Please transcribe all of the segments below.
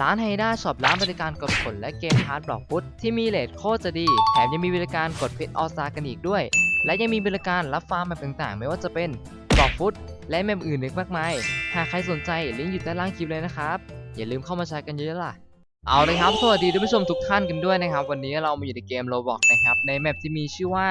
ร้านไฮด้าช็อปร้านบริการกดผลและเกมพาร์ทบล็อกฟุตที่มีเลทโคตรจะดี แถมยังมีบริการกดเพชรออสตากันอีกด้วย และยังมีบริการรับฟาร์มแบบต่างๆ ไม่ว่าจะเป็นบล็อกฟุตและแมปอื่นอีกมากมาย หากใครสนใจลิงก์อยู่ใต้ล่างคลิปเลยนะครับ อย่าลืมเข้ามาใช้กันเยอะๆล่ะเอาเลยครับ สวัสดีท่านผู้ชมทุกท่านกันด้วยนะครับ วันนี้เรามาอยู่ในเกม Roblox นะครับ ในแมปที่มีชื่อว่า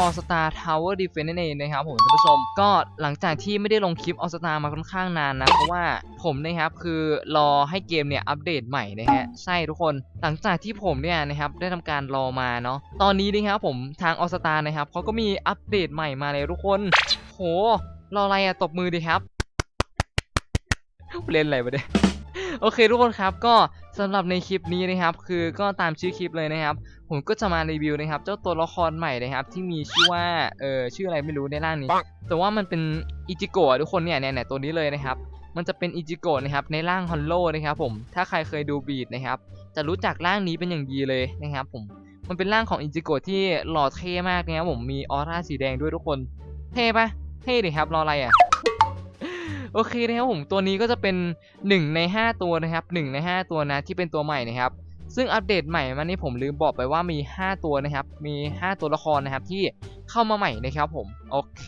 All Star Tower Defense นั่นเองนะครับผมท่านผู้ชม ก็หลังจากที่ไม่ได้ลงคลิป All Star มาค่อนข้างนานนะ เพราะว่าผมนะครับคือรอให้เกมเนี่ยอัปเดตใหม่นะฮะใช่ทุกคนหลังจากที่ผมเนี่ยนะครับได้ทำการรอมาเนาะตอนนี้นะครับผมทาง All Star นะครับเขาก็มีอัปเดตใหม่มาเลยทุกคน โห รออะไรอะตบมือดีครับ เล่นอะไรมาเนี่ยโอเคทุกคนครับก็ สำหรับในคลิปนี้นะครับ คือก็ตามชื่อคลิปเลยนะครับ ผมก็จะมารีวิวนะครับ เจ้าตัวละครใหม่นะครับ ที่มีชื่อว่าเออชื่ออะไรไม่รู้ในร่างนี้ แต่ว่ามันเป็นอิจิโกะทุกคนเนี่ยเนี่ยเนี่ยตัวนี้เลยนะครับมันจะเป็นอิจิโกะนะครับในร่างฮอนโลนะครับผมถ้าใครเคยดูบีดนะครับ จะรู้จักร่างนี้เป็นอย่างดีเลยนะครับผมมันเป็นร่างของอิจิโกะที่หล่อเท่มากนะครับผมมีออร่าสีแดงด้วยทุกคน เท่ปะเท่ดิครับรออะไรอะ โอเคนะครับผมตัวนี้ก็จะเป็น 1 ใน 5 ตัวนะครับ 1 ใน 5 ตัวนะที่เป็นตัวใหม่นะครับ ซึ่งอัปเดตใหม่มานี่ผมลืมบอกไปว่ามี 5 ตัวนะครับ มี 5 ตัวละครนะครับที่เข้ามาใหม่นะครับผมโอเค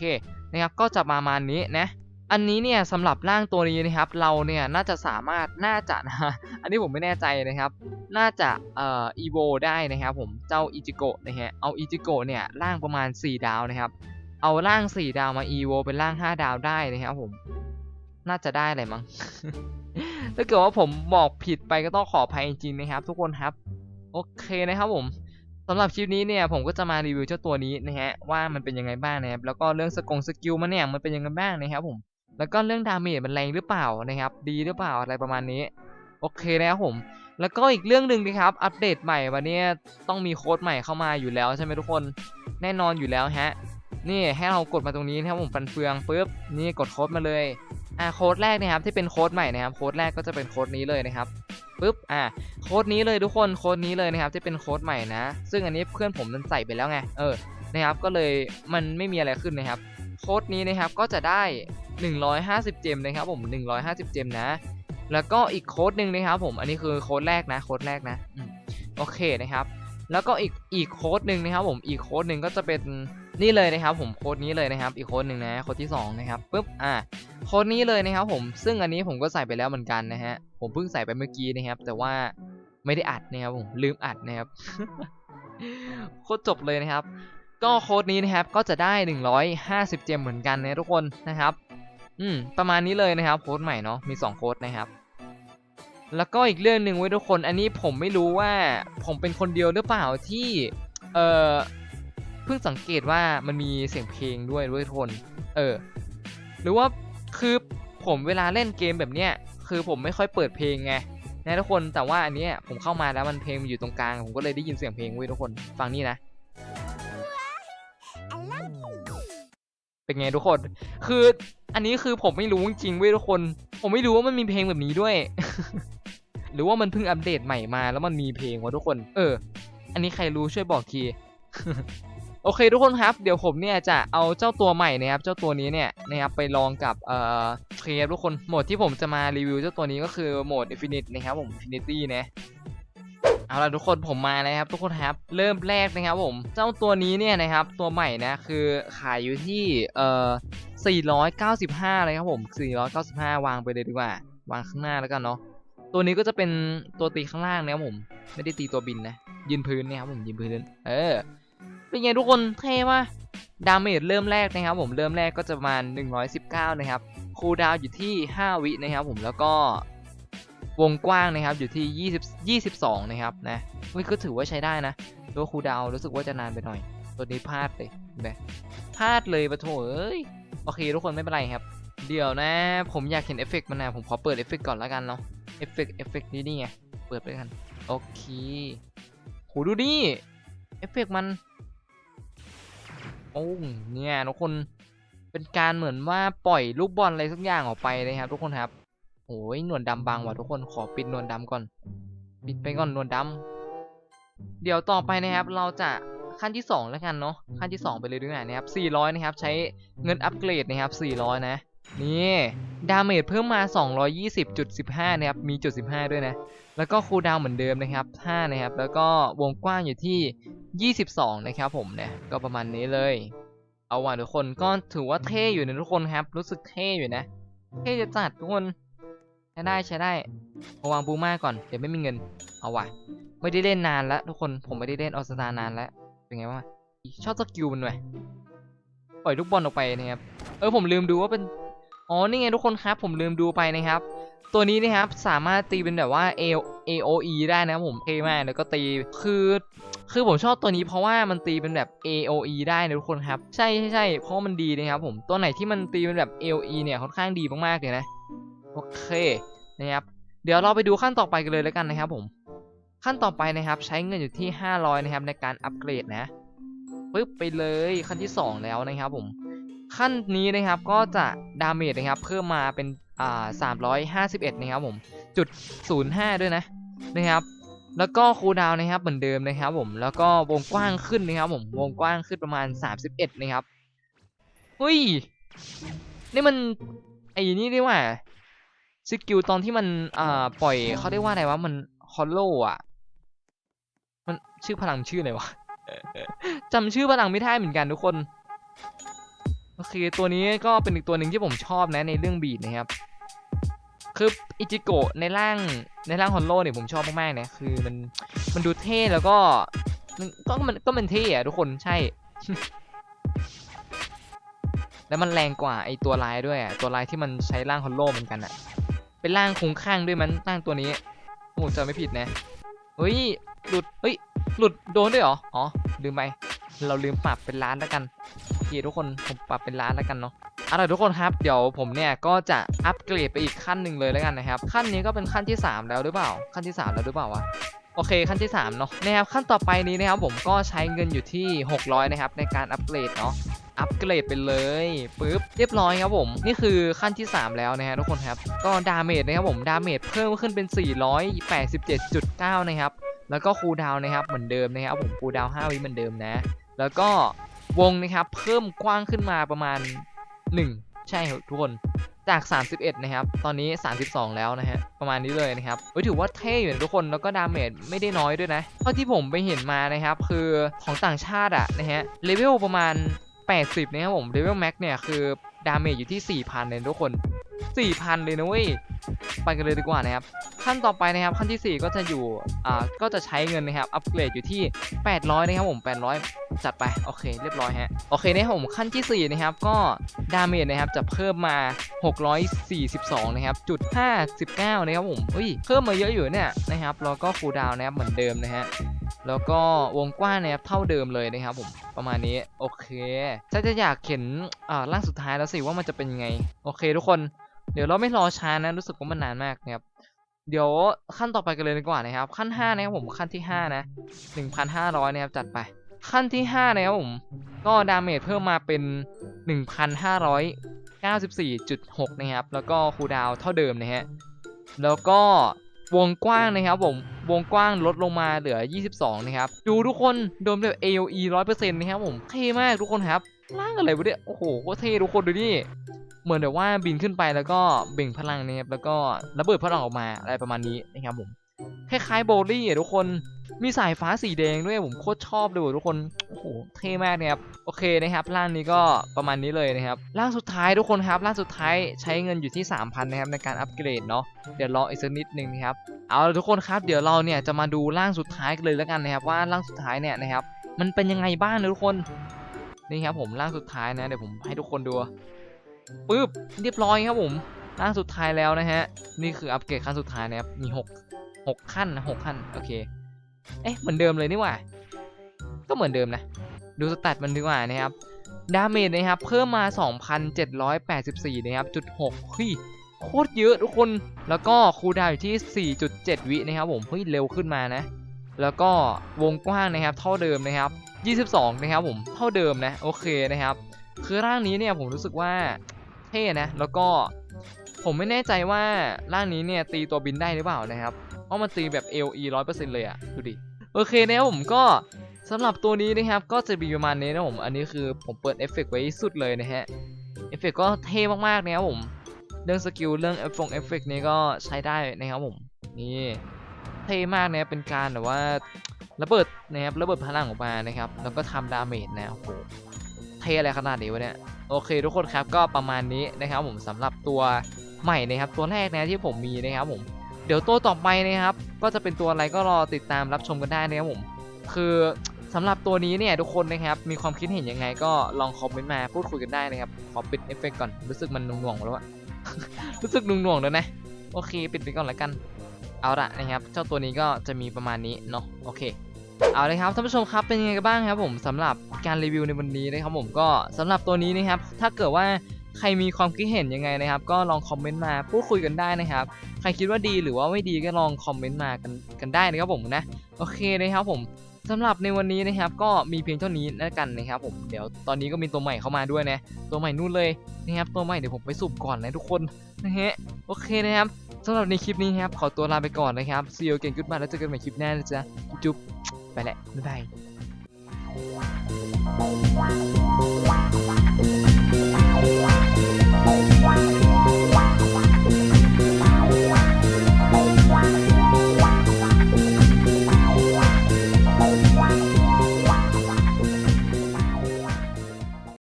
นะครับก็จะประมาณนี้นะอันนี้เนี่ยสำหรับร่างตัวนี้นะครับ เราเนี่ยน่าจะสามารถน่าจะนะอันนี้ผมไม่แน่ใจนะครับ น่าจะเอ่ออีโวได้นะครับ ผมเจ้าอิจิโกะนะฮะเอาอิจิโกะเนี่ยร่างประมาณ 4 ดาวนะครับ เอาร่าง 4 ดาวมาอีโวเป็นร่าง 5 ดาวได้นะครับผม น่าจะได้อะไรมั้ง ถ้าเกิดว่าผมบอกผิดไปก็ต้องขออภัยจริงๆนะครับ ทุกคนครับ โอเคนะครับผมสำหรับคลิปนี้เนี่ยผมก็จะมารีวิวเจ้าตัวนี้นะฮะว่ามันเป็นยังไงบ้างนะครับแล้วก็เรื่องสกงสกิลมันเนี่ยมันเป็นยังไงบ้างนะครับผมแล้วก็เรื่องดาเมจมันแรงหรือเปล่านะครับ ดีหรือเปล่าอะไรประมาณนี้ โอเคนะครับผม แล้วก็อีกเรื่องหนึ่งนะครับ อัปเดตใหม่วันนี้ต้องมีโค้ดใหม่เข้ามาอยู่แล้วใช่ไหมทุกคนแน่นอนอยู่แล้วฮะนี่ให้เรากดมาตรงนี้นะครับผมฟันเฟืองปุ๊บนี่กดโค้ดมาเลย อ่าโค้ดแรกนะครับที่เป็นโค้ดใหม่นะครับโค้ดแรกก็จะเป็นโค้ดนี้เลยนะครับปุ๊บอ่าโค้ดนี้เลยทุกคนโค้ดนี้เลยนะครับที่เป็นโค้ดใหม่นะ ซึ่งอันนี้เพื่อนผมมันใส่ไปแล้วไงเออนะครับก็เลยมันไม่มีอะไรขึ้นนะครับโค้ดนี้นะครับก็จะได้ 150 เจมนะครับผม 150 เจมนะ แล้วก็อีกโค้ดหนึ่งนะครับผมอันนี้คือโค้ดแรกนะโค้ดแรกนะโอเคนะครับ แล้วก็อีกอีกโค้ดหนึ่งนะครับผมอีกโค้ดหนึ่งก็จะเป็น นี่เลยนะครับผมโค้ดนี้เลยนะครับ อีกโค้ดหนึ่งนะโค้ดที่สองนะครับปุ๊บอ่าโค้ดนี้เลยนะครับผมซึ่งอันนี้ผมก็ใส่ไปแล้วเหมือนกันนะฮะผมเพิ่งใส่ไปเมื่อกี้นะครับ แต่ว่าไม่ได้อัดนะครับผมลืมอัดนะครับโคตรจบเลยนะครับ ก็โค้ดนี้นะครับก็จะได้ 150 เจมเหมือนกันนะทุกคนนะครับ อืมประมาณนี้เลยนะครับโค้ดใหม่เนาะมี 2 โค้ดนะครับ แล้วก็อีกเรื่องหนึ่งไว้ทุกคน อันนี้ผมไม่รู้ว่าผมเป็นคนเดียวหรือเปล่าที่เอ่อ พิ่งสังเกตว่ามันมีเสียงเพลงด้วยด้วยทุกคนเออ หรือว่าคือผมเวลาเล่นเกมแบบเนี้ยคือผมไม่ค่อยเปิดเพลงไงนะทุกคนแต่ว่าอันเนี้ยผมเข้ามาแล้วมันเพลงมันอยู่ตรงกลางผมก็เลยได้ยินเสียงเพลงเว้ยทุกคนฟังนี่นะ เป็นไงทุกคน คืออันนี้คือผมไม่รู้จริงเว้ยทุกคน ผมไม่รู้ว่ามันมีเพลงแบบนี้ด้วย หรือว่ามันเพิ่งอัปเดตใหม่มาแล้วมันมีเพลงวะทุกคน เออ อันนี้ใครรู้ช่วยบอกที โอเคทุกคนครับ เดี๋ยวผมเนี่ยจะเอาเจ้าตัวใหม่นะครับ เจ้าตัวนี้เนี่ยนะครับไปลองกับเอ่อเคลียร์ทุกคนโหมดที่ผมจะมารีวิวเจ้าตัวนี้ก็คือโหมด Infinite นะครับผม Infinity นะเอาล่ะทุกคนผมมาแล้วครับ ทุกคนครับ เริ่มแรกนะครับผม เจ้าตัวนี้เนี่ยนะครับ ตัวใหม่นะคือขายอยู่ที่เอ่อ495เลยครับผม 495 วางไปเลยดีกว่า วางข้างหน้าแล้วกันเนาะตัวนี้ก็จะเป็นตัวตีข้างล่างนะครับผม ไม่ได้ตีตัวบินนะยืนพื้นนะครับผมยืนพื้น เออ เป็นไงทุกคนเท่ปะดาเมจเริ่มแรกนะครับผมเริ่มแรกก็จะประมาณ 119 นะครับคูลดาวอยู่ที่ 5 วินะครับผมแล้วก็วงกว้างนะครับอยู่ที่ 20 22 นะครับนะนี่ก็ถือว่าใช้ได้นะตัวคูลดาวรู้สึกว่าจะนานไปหน่อย ตัวนี้พลาดเลยนไหมพลาดเลยปะโถเอ้ยโอเคทุกคนไม่เป็นไรครับ เดี๋ยวนะ ผมอยากเห็นเอฟเฟกต์มันนะผมขอเปิดเอฟเฟกต์ก่อนแล้วกันเนาะเอฟเฟกต์เอฟเฟกต์นี่นี่ไงเปิดไปกันโอเคโหดูดิเอฟเฟกต์มัน โอ้เนี่ยทุกคนเป็นการเหมือนว่าปล่อยลูกบอลอะไรสักอย่างออกไปเลยครับ ทุกคนครับโอ้ยหนวดดำบางว่ะทุกคนขอปิดหนวดดำก่อน ปิดไปก่อนหนวดดำเดี๋ยวต่อไปนะครับ เราจะขั้นที่ 2 แล้วกันเนาะขั้นที่ 2 ไปเลยดีกว่านะครับ400 นะครับ ใช้เงินอัปเกรดนะครับ400 นะ นี่ดาเมจเพิ่มมา 220.15 นะครับ มีจุด15 ด้วยนะ แล้วก็คูลดาวเหมือนเดิมนะครับ 5 นะครับ แล้วก็วงกว้างอยู่ที่ 22 นะครับผมเนี่ยก็ประมาณนี้เลย เอาว่ะทุกคนก็ถือว่าเท่อยู่นะทุกคนครับ รู้สึกเท่อยู่นะ เท่จะจัดทุกคน ใช้ได้ใช้ได้เอาวางบูมาก่อน เดี๋ยวไม่มีเงิน เอาว่ะ ไม่ได้เล่นนานแล้วทุกคน ผมไม่ได้เล่นออสตานานแล้ว เป็นไงบ้างวะชอบสกิลมันไหมปล่อยลูกบอลออกไปนะครับ เออผมลืมดูว่าเป็น อ๋อนี่ไงทุกคนครับ ผมลืมดูไปนะครับ ตัวนี้นะครับสามารถตีเป็นแบบว่า A AOE ได้นะผมเท่มากแล้วก็ตีคือคือผมชอบตัวนี้เพราะว่ามันตีเป็นแบบ AOE ได้นะทุกคนครับ ใช่ใช่ใช่เพราะมันดีนะครับผมตัวไหนที่มันตีเป็นแบบ AOE เนี่ยค่อนข้างดีมากๆเลยนะโอเคนะครับ เดี๋ยวเราไปดูขั้นต่อไปกันเลยแล้วกันนะครับผม ขั้นต่อไปนะครับ ใช้เงินอยู่ที่ 500 นะครับในการอัปเกรดนะปึ๊บไปเลยขั้นที่ 2 แล้วนะครับผม ขั้นนี้นะครับก็จะดาเมจนะครับเพิ่มมาเป็นอ่า351นะครับผมจุด05ด้วยนะนะครับ แล้วก็คูลดาวน์นะครับเหมือนเดิมนะครับผมแล้วก็วงกว้างขึ้นนะครับผมวงกว้างขึ้นประมาณ31นะครับอุ้ยนี่มันไอ้นี่ดีว่าสกิลตอนที่มันอ่าปล่อยเขาเรียกว่าอะไรวะมันฮอลโลอะ มันชื่อพลังชื่ออะไรวะจำชื่อพลังไม่ได้เหมือนกันทุกคน โอเคตัวนี้ก็เป็นอีกตัวหนึ่งที่ผมชอบนะในเรื่องบีดนะครับ คืออิจิโกะในร่างในร่างฮอลโลเนี่ยผมชอบมากๆนะคือมันมันดูเท่แล้วก็มันก็มันก็มันเท่อะทุกคนใช่ แล้วมันแรงกว่าไอตัวลายด้วยอะตัวลายที่มันใช้ร่างฮอลโลเหมือนกันอะเป็นร่างคงข้างด้วยมันร่างตัวนี้ผมจำไม่ผิดนะเฮ้ยหลุดเฮ้ยหลุดโดนด้วยเหรออ๋อลืมไปเราลืมปรับเป็นล้านแล้วกัน เคทุกคนผมปรับเป็นล้านแล้วกันเนาะเอาล่ะทุกคนครับเดี๋ยวผมเนี่ยก็จะอัปเกรดไปอีกขั้นหนึ่งเลยแล้วกันนะครับขั้นนี้ก็เป็นขั้นที่ 3 แล้วหรือเปล่า ขั้นที่ 3 แล้วหรือเปล่าวะโอเคขั้นที่3เนาะนะครับขั้นต่อไปนี้นะครับผมก็ใช้เงินอยู่ที่ 600นะครับในการอัปเกรดเนาะอัปเกรดไปเลยปึ๊บเรียบร้อยครับผม นี่คือขั้นที่ 3 แล้วนะฮะทุกคนครับ ก็ดาเมจนะครับผมดาเมจเพิ่มขึ้นเป็น 487.9 นะครับ แล้วก็คูลดาวน์นะครับเหมือนเดิมนะครับผมคูลดาวน์5วิเหมือนเดิมนะ แล้วก็ วงนะครับเพิ่มกว้างขึ้นมาประมาณ 1 ใช่ทุกคนจาก 31 นะครับ ตอนนี้ 32 แล้วนะฮะ ประมาณนี้เลยนะครับเฮ้ยถือว่าเท่อยู่นะทุกคน แล้วก็ดาเมจไม่ได้น้อยด้วยนะ เท่าที่ผมไปเห็นมานะครับ คือของต่างชาติอะนะฮะ เลเวลประมาณ 80 นะครับผม เลเวลแม็กเนี่ยคือดาเมจอยู่ที่ 4,000 เลยทุกคน 4,000 เลยนะเว้ย ไปกันเลยดีกว่านะครับ ขั้นต่อไปนะครับ ขั้นทีสี่ 4 ก็จะอยู่ อ่า ก็จะใช้เงินนะครับ อัปเกรดอยู่ที่ 800 นะครับผม 800 จัดไป โอเค เรียบร้อยฮะ โอเคนะครับผม ขั้นที่ 4 นะครับ ก็ดาเมจนะครับ จะเพิ่มมา 642 นะครับ จุด 59 นะครับผมเฮ้ย เพิ่มมาเยอะอยู่เนี่ยนะครับ แล้วก็คูลดาวน์นะครับ เหมือนเดิมนะฮะแล้วก็วงกว้างนะครับเท่าเดิมเลยนะครับผมประมาณนี้โอเคถ้าจะอยากเห็นอ่าร่างสุดท้ายแล้วสิว่ามันจะเป็นยังไง โอเคทุกคน เดี๋ยวเราไม่รอช้านะรู้สึกว่ามันนานมากนะครับเดี๋ยวขั้นต่อไปกันเลยดีกว่านะครับ ขั้น 5 นะครับผมขั้นที่ 5 นะ1,500นะครับจัดไป ขั้นที่ 5 นะครับผม ก็ดาเมจเพิ่มมาเป็น 1,594.6 นะครับ แล้วก็คูลดาวน์เท่าเดิมนะฮะแล้วก็วงกว้างนะครับผมวงกว้างลดลงมาเหลือ 22 นะครับ ดูทุกคนโดนแบบ AOE 100%นะครับผมเท่มากทุกคนครับร่างอะไรวะเนี่ยโอ้โหโคตรเท่ทุกคนดูนี่ เหมือนแบบว่าบินขึ้นไปแล้วก็เบ่งพลังนะครับแล้วก็ระเบิดพลังออกมาอะไรประมาณนี้นะครับผมคล้ายๆโบลี่อะทุกคนมีสายฟ้าสีแดงด้วยผมโคตรชอบเลยทุกคนโอ้โหเท่มากนะครับโอเคนะครับร่างนี้ก็ประมาณนี้เลยนะครับร่างสุดท้ายทุกคนครับร่างสุดท้ายใช้เงินอยู่ที่ 3,000นะครับในการอัปเกรดเนาะเดี๋ยวรออีกสักนิดนึงนะครับเอาทุกคนครับเดี๋ยวเราเนี่ยจะมาดูร่างสุดท้ายกันเลยแล้วกันนะครับว่าร่างสุดท้ายเนี่ยนะครับมันเป็นยังไงบ้างนะทุกคนนี่ครับผมร่างสุดท้ายนะเดี๋ยวผมให้ทุกคนดู ปึ๊บเรียบร้อยครับผมร่างสุดท้ายแล้วนะฮะ นี่คืออัปเกรดขั้นสุดท้ายนะครับ มี6 6ขั้นนะ6ขั้น โอเค เอ๊ะ เหมือนเดิมเลยนี่หว่า ก็เหมือนเดิมนะ ดูสแตทมันดีกว่านะครับ ดาเมจนะครับ เพิ่มมา 2,784 นะครับ จุด6เฮ้ยโคตรเยอะทุกคน แล้วก็คูลดาวอยู่ที่ 4.7 วินะครับผม เฮ้ย เร็วขึ้นมานะ แล้วก็วงกว้างนะครับ เท่าเดิมนะครับ 22 นะครับผม เท่าเดิมนะ โอเคนะครับ คือร่างนี้เนี่ยผมรู้สึกว่า เท่นะ แล้วก็ผมไม่แน่ใจว่าร่างนี้เนี่ยตีตัวบินได้หรือเปล่านะครับ เพราะมันตีแบบ LE 100%เลยอะดูดิ โอเคนะครับผมก็สำหรับตัวนี้นะครับก็จะมีประมาณนี้นะผม อันนี้คือผมเปิดเอฟเฟกต์ไว้สุดเลยนะฮะ เอฟเฟกก็เท่มากๆนะครับผม เรื่องสกิลเรื่องเอฟฟงเอฟเฟกนี้ก็ใช้ได้นะครับผม นี่เท่มากนะเป็นการแบบว่าระเบิดนะครับระเบิดพลังออกมานะครับ แล้วก็ทำดาเมจนะโอ้โหเท่อะไรขนาดนี้วะเนี่ย โอเคทุกคนครับก็ประมาณนี้นะครับผมสำหรับตัวใหม่นะครับตัวแรกนะที่ผมมีนะครับผมเดี๋ยวตัวต่อไปนะครับ ก็จะเป็นตัวอะไรก็รอติดตามรับชมกันได้นะครับผมคือสำหรับตัวนี้เนี่ยทุกคนนะครับมีความคิดเห็นยังไงก็ลองคอมเมนต์มาพูดคุยกันได้นะครับขอปิดเอฟเฟกต์ก่อนรู้สึกมันหน่วงๆแล้วอะรู้สึกหน่วงๆแล้วนะโอเคปิดไปก่อนแล้วกัน เอาละนะครับ เจ้าตัวนี้ก็จะมีประมาณนี้เนาะโอเค เอาเลยครับท่านผู้ชมครับเป็นยังไงกันบ้างครับผมสำหรับการรีวิวในวันนี้นะครับผมก็สำหรับตัวนี้นะครับถ้าเกิดว่าใครมีความคิดเห็นยังไงนะครับ ก็ลองคอมเมนต์มาพูดคุยกันได้นะครับ ใครคิดว่าดีหรือว่าไม่ดีก็ลองคอมเมนต์มากันกันได้นะครับผมนะโอเคนะครับผมสำหรับในวันนี้นะครับ ก็มีเพียงเท่านี้แล้วกันนะครับผมเดี๋ยวตอนนี้ก็มีตัวใหม่เข้ามาด้วยนะตัวใหม่นู่นเลยนะครับตัวใหม่เดี๋ยวผมไปสุ่มก่อนนะทุกคนนะฮะโอเคนะครับสำหรับในคลิปนี้นะครับขอตัวลาไปก่อนนะครับ see you again goodbye แล้วเจอกันใหม่คลิปหน้านะจ๊ะจุ๊บ ไปแล้บ๊ายบาย